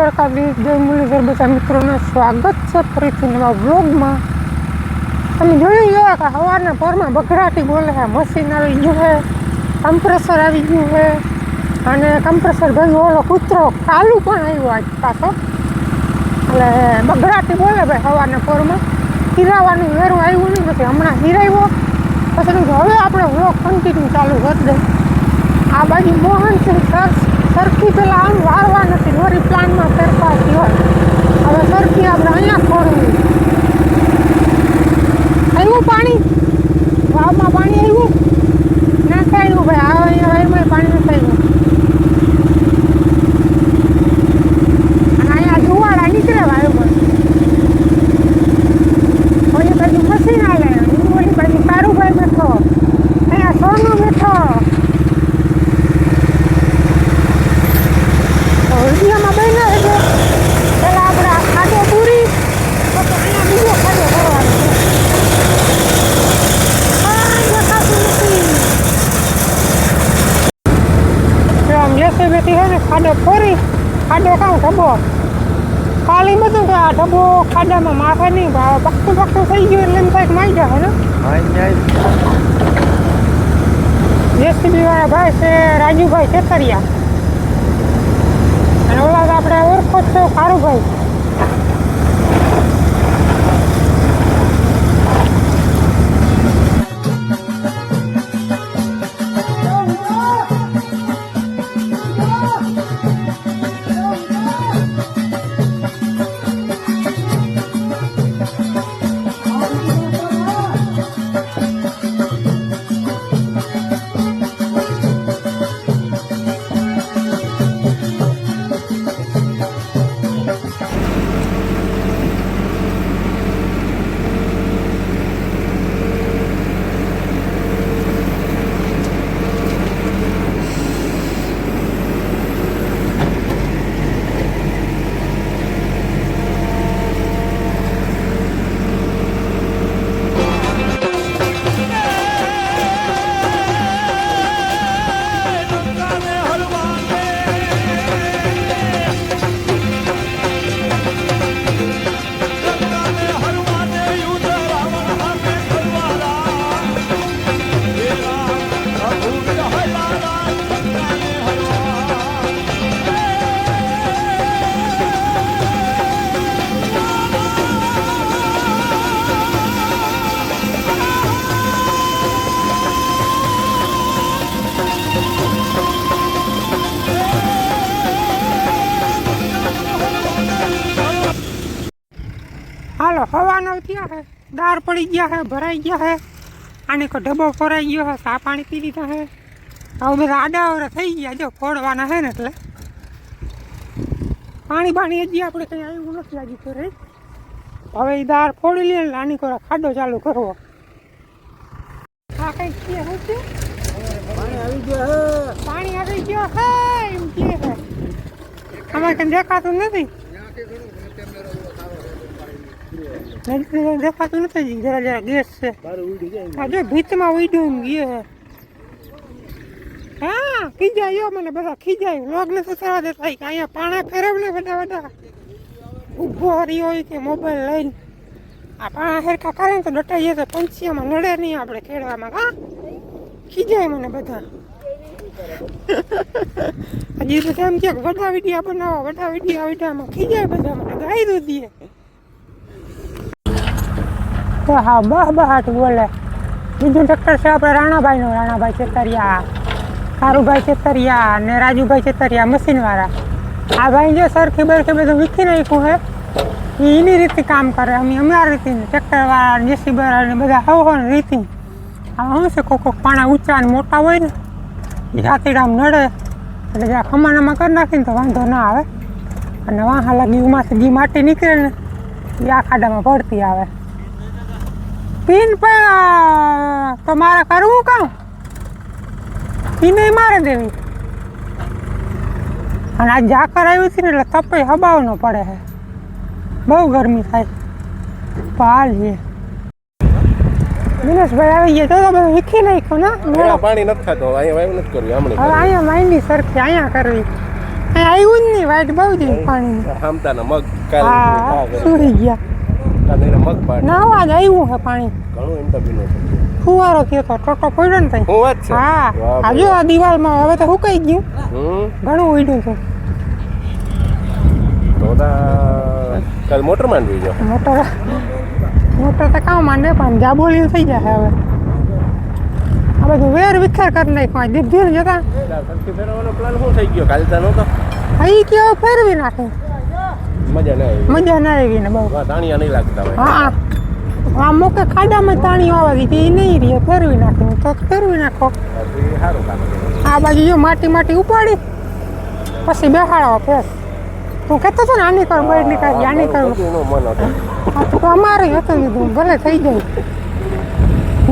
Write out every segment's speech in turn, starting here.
દ્વારકાધીશ જય મુરલીધર બધા મિત્રોને સ્વાગત છે ફરીથી નવા બ્લોગમાં તમે જોયું છે કે હવાના પોરમાં બઘડાટી બોલે છે મશીન આવી ગયું છે કમ્પ્રેસર આવી ગયું છે અને કમ્પ્રેસર ભાઈ ઓલો કૂતરો કાલુ પણ આવ્યો આજ પાછો એટલે બઘડાટી બોલે ભાઈ હવાના પોરમાં હિરાવાનું વેરું આવ્યું નહીં પછી હમણાં હિરાવ્યો પછી હવે આપણે વ્લોગ કન્ટિન્યુ ચાલુ કરી દઈએ આ બાજુ મોહનસિંહ સર સરખી પેલા આમ વારવા નથી. વળી પ્લાનમાં ફેરફાર હોય હવે સરખી આપણે અહીંયા છોડવી આવ્યું પાણી? વાવમાં પાણી આવ્યું? ના આવ્યું ભાઈ. આ અહીંયા વાયરમાં પાણી નથી આવ્યું. અહીંયા જુવાળા નીકળે વાયુમાં ઓલી બાજુ મશીન આવે. ઓલી બાજુ કારુભાઈ બેઠો અહીંયા સોનું બેઠો વિડીયોમાં બન્યો એટલે પહેલાં આપણે આ ખાડો પૂરી પછી અહીંયા બીજો ખાડો કરવાનો છે કાંઈ દેખાતું નથી જો આમ જેસીબીથી ને ખાડો ફોરી ખાડો કાં ઢબો. ખાલી બધું કે આ ઢબો ખાડામાં માથે નહીં ભાવે પકતું પકતું થઈ ગયું એટલે એમ થાય કે માઈ જાય ને જેસીબી વાળા ભાઈ છે રાજુભાઈ ચેતરિયા અને ઓલા આપણે ઓળખો છો કારુભાઈ ગયા હે ભરાઈ ગયા હે આને કોઈ ડબ્બો ફોરાઈ ગયો હે ચા પાણી પી લીધા હે હવે બધા આડાવરા થઈ ગયા જો ફોડવાના હે ને એટલે પાણી બાણી હજી આપણે કંઈ આવ્યું નથી હજી તો રે હવે એ દાળ ફોડી લે એટલે આની કોઈ ખાડો ચાલુ કરવો. આ કંઈક છે શું છે? પાણી આવી ગયો હે. એમ કે હે આમાં કંઈ દેખાતું નથી? નજીક દેખાતું નથી. જરા જરા ગેસ છે આ જો ભીતમાં ઉડ્યું ગયો હે ખીજાયો મને બધા ખીજાયું લોગ નથી થવા દેતા કે અહીંયા પાણા ફેરવ ને બધા બધા ઊભો રહ્યો હોય કે મોબાઈલ લઈને આ પાણા હેરખા કરે ને તો ડટાઈ જાય તો પંછીઓમાં નડે નહીં આપણે ખેડવામાં હા ખીજાય મને બધા. હજી તો એમ કે વડા વિડીયા બનાવો વડા વિડીયા વિડીયામાં ખીજાય બધા મને ગાઈ દે. તો હા, બહ બહાટ બોલે. બીજું ટ્રેક્ટર છે આપણે રાણાભાઈનું, રાણાભાઈ ચેતરિયા કારુભાઈ ચેતરિયા ને રાજુભાઈ ચેતરિયા મશીનવાળા. આ ભાઈ જે સરખી બરખી બધું વીખી નાખ્યું એ એની રીતે કામ કરે. અમે અમારી રીતે ટ્રેક્ટરવાળા જેસીબી ને બધા હવ ને રીતે આ શું છે, કોક પાણા ઊંચા ને મોટા હોય ને, એ હાથીડામ નડે. એટલે જ્યાં ખમાનામાં કરી નાખીને તો વાંધો ના આવે. અને વાહ લાગી ઉમાંથી ઘી માટી નીકળે ને, એ આ ખાડામાં પડતી આવે. પીન પણ તમારે કરવું કામ? પીને મારે દેવી. અને આ જા આવ્યું છે ને એટલે તપે હબાવનો પડે છે બહુ ગરમી થાય પાલીએ. દિનેશભાઈ આવી ગયા તો બધું વીખી નાખ્યું ને? મેળો પાણી નથી ખાતો અહીંયા વાયુ નથી કરવી હવે અહીંયા માંડી સરખી અહીંયા કરવી. આવ્યું જ નહીં વાઈટ બહુ જ પાણી હામતાના મગ કાલ સુરી ગયા. નાવા જ આવ્યું છે પાણી. ફુવારો થયો તો ટોટો પડ્યો ને તઈ. હું આ દિવાલમાં હવે તો સુકાઈ ગયું. ઘણું ઉડ્યું છે. કાલ મોટર માંડવી જો મોટર મોટર તો કામ માંડે પણ જાબોલી થઈ જાય હવે. આ બધું વેર વિખેર કરી નાખ્યો. ધીરે જતા. પ્લાન શું થઈ ગયો? કાલે તા નહોતો. અહીં કેવો ફેરવી નાખે. મજા ના આવી. મજા ના આવી ને બહુ. તાણિયા નહીં લાગતા હોય. હા આ મોકે ખાડામાં તાણી આવવા દીધી એ નહીં રહે ફેરવી નાખ્યું તો ફેરવી નાખો. આ બાજુ જો માટી માટી ઉપાડી પછી બેહાડો ફેર. તું કહેતો હતો ને આની કર બહાર નીકળી આની કર. અમારે હતું કીધું ભલે થઈ જાય.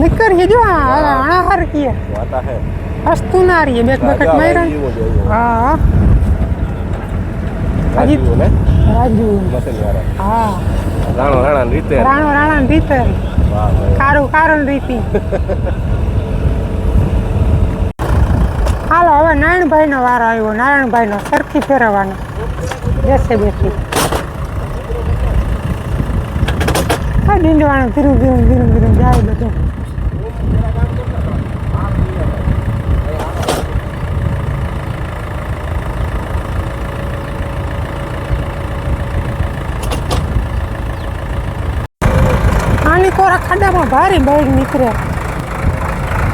નીકળીએ જો આ અણાહાર કીએ. હસતું ના રહીએ બેક બકેટ માર્યા. હા ને? રાજુ હા. રાણો રાણા રીતે રાણો રાણા રીતે કારું કારું રીતિ. હાલો હવે નારાયણભાઈ નો વારો આવ્યો. નારાયણભાઈ નો સરખી ફેરવવાનો. બેસે બેસી. હા ડીંડવાનું ધીરું ધીરું ધીરું ધીરું જાય બધું. આની કોરા ખાડામાં ભારે બહાર નીકળે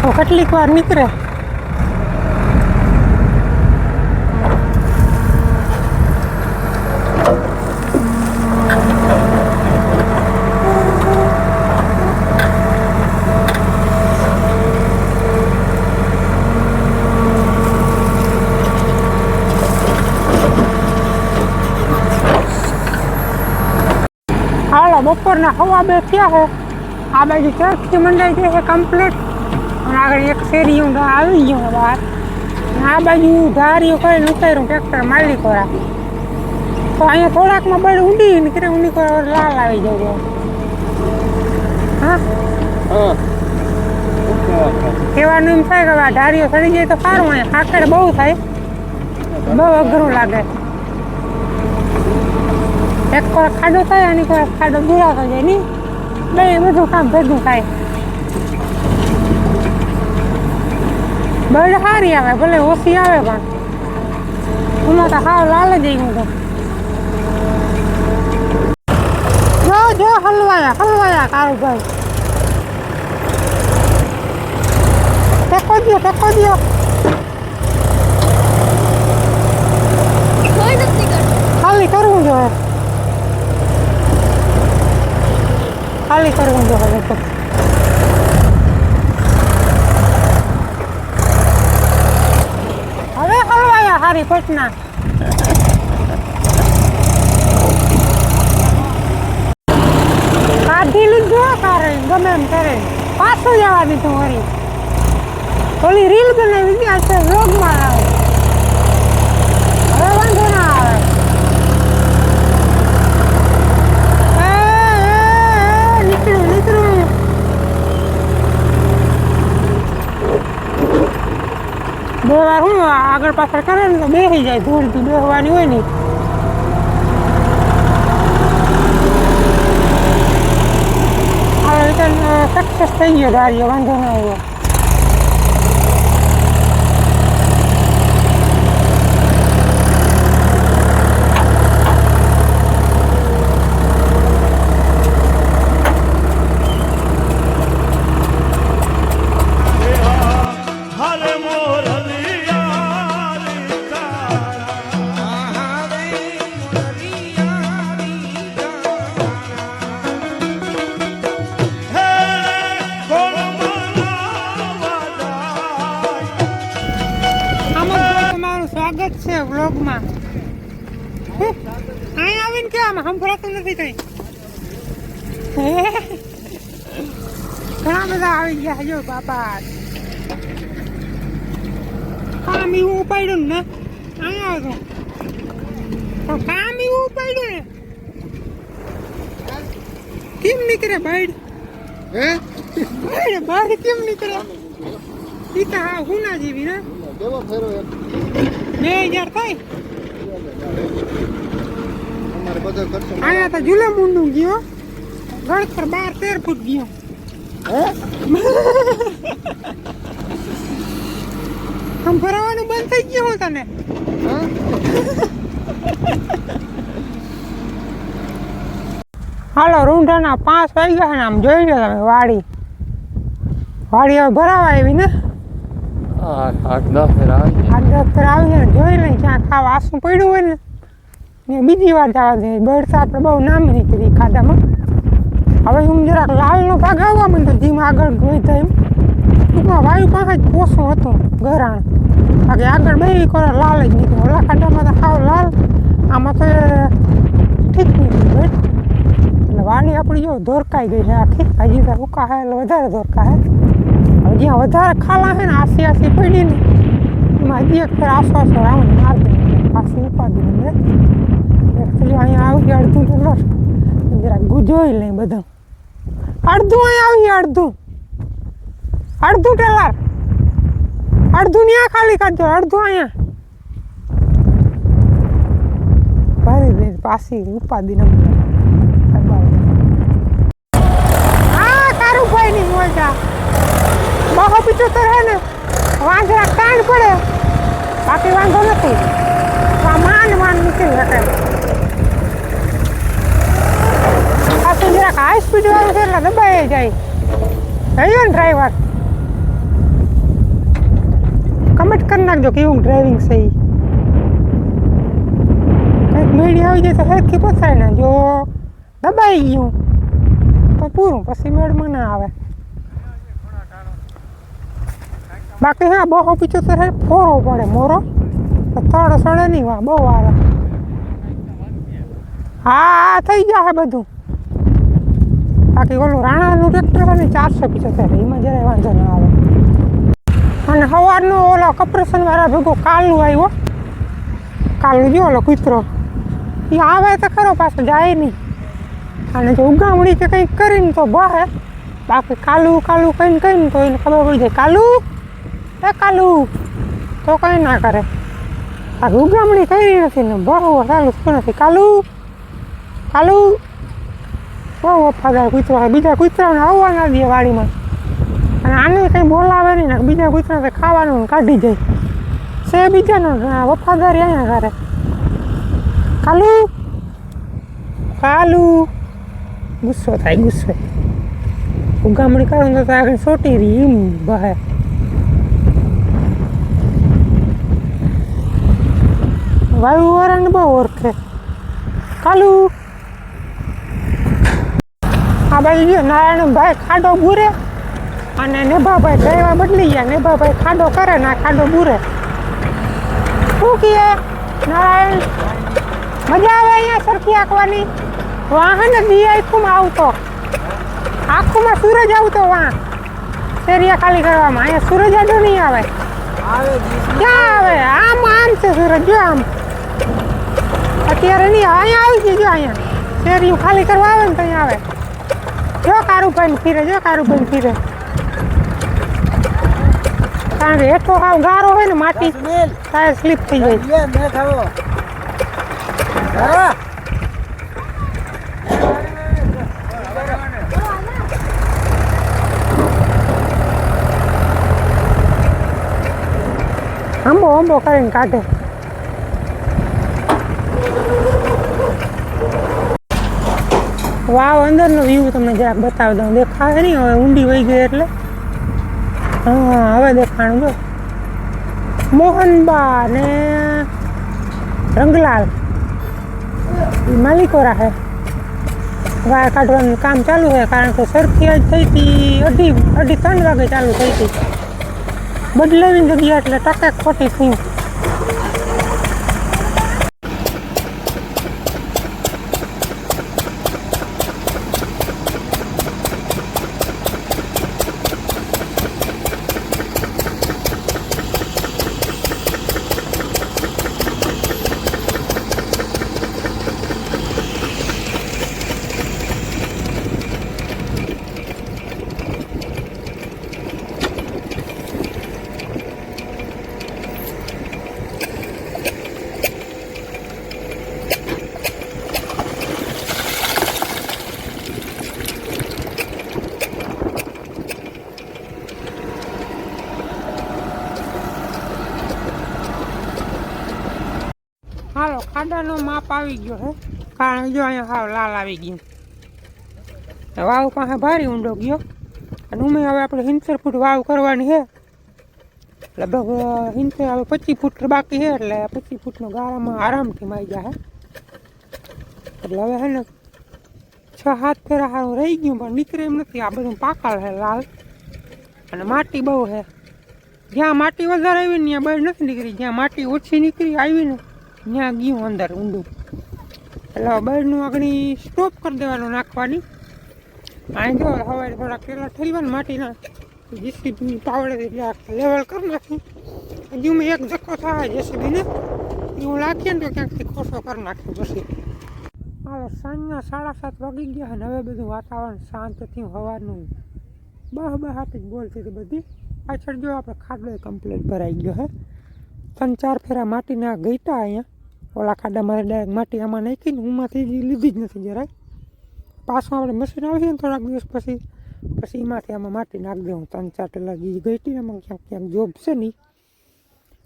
તો કેટલીક વાર નીકળે હાલો બપોરના હવા બે થયા છે આ બાજુ ચર્ચ મંડાઈ છે છે કમ્પ્લીટ અને આગળ એક શેરી હું આવી ગયો બહાર. આ બાજુ ધારીઓ કરીને ઉતાર્યું, ટ્રેક્ટર માલિકો કોરા તો અહીંયા થોડાકમાં બળ ઊંડી નીકળે ઊંડી કોરા લાલ આવી જાય હા? કહેવાનું એમ થાય કે આ ધારીઓ સડી જાય તો સારું, અહીંયા કાકડ બહુ થાય. બહુ અઘરું લાગે. એક કોઈ ખાડો થાય, અને કોઈ ખાડો દૂરાતો જાય નહીં? બે બધું કામ ભેગું થાય બળ સારી આવે ભલે ઓછી આવે પણ એમાં તો હાવ લાલ જ આવ્યું તો જો જો હલવાયા હલવાયા કારુભાઈ ટેકો દ્યો ટેકો કોઈ ખાલી કરવું જોઈએ ખાલી કરવું જોઈએ તો. હવે હલવાયા હારી પટના કાઢી લીધું કારે ગમે એમ કરે. પાછું જવા દીધું વળી. ઓલી રીલ બનાવી ગયા છે વ્લોગમાં આવે હવે વાંધો ના આવે એ, એ, એ, નીકળ્યું નીકળ્યું વાર હું આગળ પાછળ કરે ને તો બેસી જાય, ધૂળથી બેસવાની હોય ને. હવે રિટર્ન સક્સેસ થઈ ગયો ધાર્યો, વાંધો ના આવ્યો. અહીં આવીને કે આમાં સંભળાતું નથી કઈ. ઘણા બધા આવી ગયા જો બાપા. કામ એવું ઉપાડ્યું ને અહીં આવતો કામ એવું ઉપાડ્યું ને. કેમ નીકળે બાઈડ? હે? બાઈડ બાઈડ કેમ નીકળે? ઈ તો હા હુના જેવી ને કેવો ફેરો બે હજાર થાય બધો અહીંયા તો જુલે મુંડું ગયો. ગણતર બાર તેર ફૂટ ગયો. આમ ભરાવાનું બંધ થઈ ગયું હું તને? હાલો રૂંઢાના પાંચ વાગ્યા છે ને આમ જોઈ લો તમે વાડી. વાડી હવે ભરાવા આવી ને? આઠ આઠ દસ ફેર. આવી આઠ દસ ફેર આવી ને જોઈ લઈ ક્યાં ખાવા આસું પડ્યું હોય ને? ને બીજી વાર જવા દે. આપણે બહુ નામ નીકળી ખાધામાં હવે હું જરાક લાલનો ભાગ આવવા માંડ્યો જીમ આગળ ગઈ તો એમ. ટૂંકમાં વાયુ પાસે જ પોસો હતું ગરાણ બાકી આગળ બે કરો લાલ જ નીકળ્યો. ઓલા ખાડામાં તો સાવ લાલ. આમાં તો ઠીક નીકળી ગઈ એટલે વાડી આપણી જો ધોરકાઈ ગઈ છે આખી. હજી તો ઉકા હે, એટલે વધારે ધોરકા હે. હવે જ્યાં વધારે ખાલા હે ને, આસી આસી પડી ને, એમાં હજી એક ફેર આસો આસો રાઉન્ડ મારી દે. ઉપાડી દે. એક અહીંયા આવી અડધું તો જરાક જરા ગુજોઈ લઈ બધા. અડધું અહીંયા આવી અડધું. અડધું ટેલર. અડધું ન્યા ખાલી કાઢજો, અડધું અહીંયા. ભરી દે પાછી ઉપાડી ને હા, તારું ભાઈ ની મોજા બહુ પિચોતર હે ને વાંજરા કાંડ પડે. બાકી વાંધો નથી. માન માન નીકળી શકે આ તો જરાક હાઈ સ્પીડ વાળું છે એટલે દબાઈ જાય. રહ્યો ને ડ્રાઈવર કમેન્ટ કરી નાખજો કેવું ડ્રાઇવિંગ છે એ કંઈક મેળી આવી જાય તો હેરથી પસાય ને જો દબાઈ ગયું. તો પૂરું, પછી મેળમાં ના આવે. બાકી હા, બહુ પિચોતેર હે, ફોરો પડે મોરો. તો તળ સડે નહીં વા, બહુ આવે. હા થઈ જશે બધું. બાકી ઓલું રાણાનું ટ્રેક્ટર હોય ને ચારસો પિચોતેર, એમાં જરાય વાંધો ના આવે. અને સવારનો ઓલો કપરેશન વાળા ભેગો કાલું આવ્યો. કાલનું જો ઓલો કૂતરો. એ આવે તો ખરો, પાછો જાય નહીં. અને જો ઉગામણી કે કંઈક કરીને તો બહે. બાકી કાલું કાલું કહીને કહીને તો એને ખબર પડી જાય, કાલું, એ કાલું, તો કંઈ ના કરે. બાકી ઉગામણી કરી નથી ને બહુ ચાલુ નથી. કાલું કાલું બહુ વફાદાર કૂતરો બીજા કૂતરાને આવવા ના દે વાડીમાં. અને આને કંઈ બોલાવે નહીં ને બીજા કૂતરાને ખાવાનું કાઢી જાય. છે બીજાનો વફાદારી અહીંયા કરે કાલુ? કાલુ? ગુસ્સો થાય, ગુસ્સો ઉગામણી કરું તો આગળ સોટી રહી એમ બહે વાયુ વરણ બહુ ઓળખે. કાલુ? આ બાજુ જો નારાયણભાઈ ખાડો બુરે અને નેભાભાઈ ડ્રાઈવર બદલી ગયા. નેભાભાઈ ખાડો કરે ને આ ખાડો બુરે. શું કહે? નારાયણ, મજા આવે અહીંયા સરખી આંકવાની વાહન દી આખુંમાં આવતો. આખુંમાં સૂરજ આવતો વાં શેરિયા ખાલી કરવામાં. અહીંયા સૂરજ આડો નહીં આવે. ક્યાં આવે? આમ આમ છે સૂરજ, જો આમ. અત્યારે નહીં અહીંયા આવી ગયું જો અહીંયા. શેરીયું ખાલી કરવા આવે ને તો અહીંયા આવે. જો કારુભાઈ ફીરે જો કારુભાઈ ફીરે. કારણ કે હેઠો આવ ગારો હોય ને માટી તારે સ્લીપ થઈ જાય આંબો આંબો કરીને કાઢે. વાવ અંદરનો વ્યૂ તમને જરાક બતાવી દઉં. દેખાય નહીં હવે, ઊંડી વહી ગઈ એટલે. હા, હવે દેખાણું જો. મોહનબા ને રંગલાલ. માલિકો રાખે. વાર કાઢવાનું કામ ચાલુ છે, કારણ કે સરખી આજ થઈ હતી, અઢી અઢી ત્રણ વાગે ચાલુ થઈ હતી. બદલાવી જગ્યા એટલે ટકે ખોટી થયું. આવી ગયો હે. કારણ જો અહીંયા હાવ લાલ આવી ગયું. વાવ પાસે ભારી ઊંડો ગયો. અને ઉમે હવે આપણે હિંસર ફૂટ વાવ કરવાની છે લગભગ હિંસર હવે પચીસ ફૂટ બાકી છે એટલે પચીસ ફૂટનો ગાળામાં આરામથી મારી જાય એટલે હવે હે ને છ હાથ ફેરા સારું રહી ગયું, પણ નીકળે એમ નથી. આ બધું પાકળ છે લાલ. અને માટી બહુ છે જ્યાં માટી વધારે આવી ને ત્યાં બહાર નથી નીકળી, જ્યાં માટી ઓછી નીકળી આવી ને ત્યાં ગયું અંદર ઊંડું. એટલે બળનું આગળ સ્ટોપ કરી દેવાનું નાખવાની. અહીં જો હવે થોડા કેલા ઠેલવાના માટીના જેસીબી પાવડે લેવલ કરી નાખી. હજુ મેં એક ધક્કો થાય જેસીબીને. એવું લાગીએ ને તો ક્યાંકથી ખોસો કરી નાખ્યો પછી. હવે સાંજના સાડા સાત વાગી ગયા અને હવે બધું વાતાવરણ શાંત થયું, હવાનું બહ બહાટ જ બોલતી હતી બધી. પાછળ જો આપણે ખાડો કમ્પ્લીટ ભરાઈ ગયો હે ત્રણ ચાર ફેરા માટીના ગઈતા અહીંયા. ઓલા ખાડામાં ડાયરેક્ટ માટી આમાં નાખીને ઉમાંથી લીધી જ નથી જરાય. પાછું આપણે મશીન આવી ને થોડાક દિવસ પછી પછી એમાંથી આમાં માટી નાખી દઉં ત્રણ ચાર ટેલા ગઈ ગઈ એમાં ક્યાંક ક્યાંક જોબ છે નહીં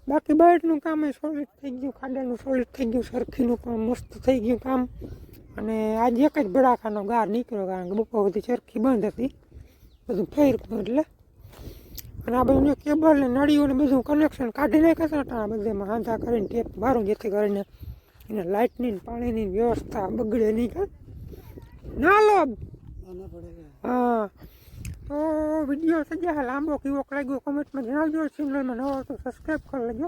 બાકી બહારનું કામ એ સોલિડ થઈ ગયું, ખાડાનું સોલિડ થઈ ગયું, સરખીનું પણ મસ્ત થઈ ગયું કામ. અને આજે એક જ ભડાકાનો ગાર નીકળ્યો કારણ કે બપોર સુધી ચરખી બંધ હતી. બધું ફેરવું એટલે અને આ બધું કેબલ ને નળીઓ ને બધું કનેક્શન કાઢી નાખ્યા છે ને બધામાં હાંધા કરીને ટેપ મારું જેથી કરીને એને લાઇટની ને પાણીની વ્યવસ્થા બગડે નહીં કે ના લો. હા. તો વીડિયો સજા લાંબો કેવોક લાગ્યો? કોમેન્ટમાં જણાવજો ચેનલમાં નવો તો સબસ્ક્રાઈબ કરી લેજો.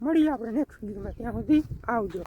મળીએ આપણે નેક્સ્ટ વિડીયોમાં ત્યાં સુધી આવજો.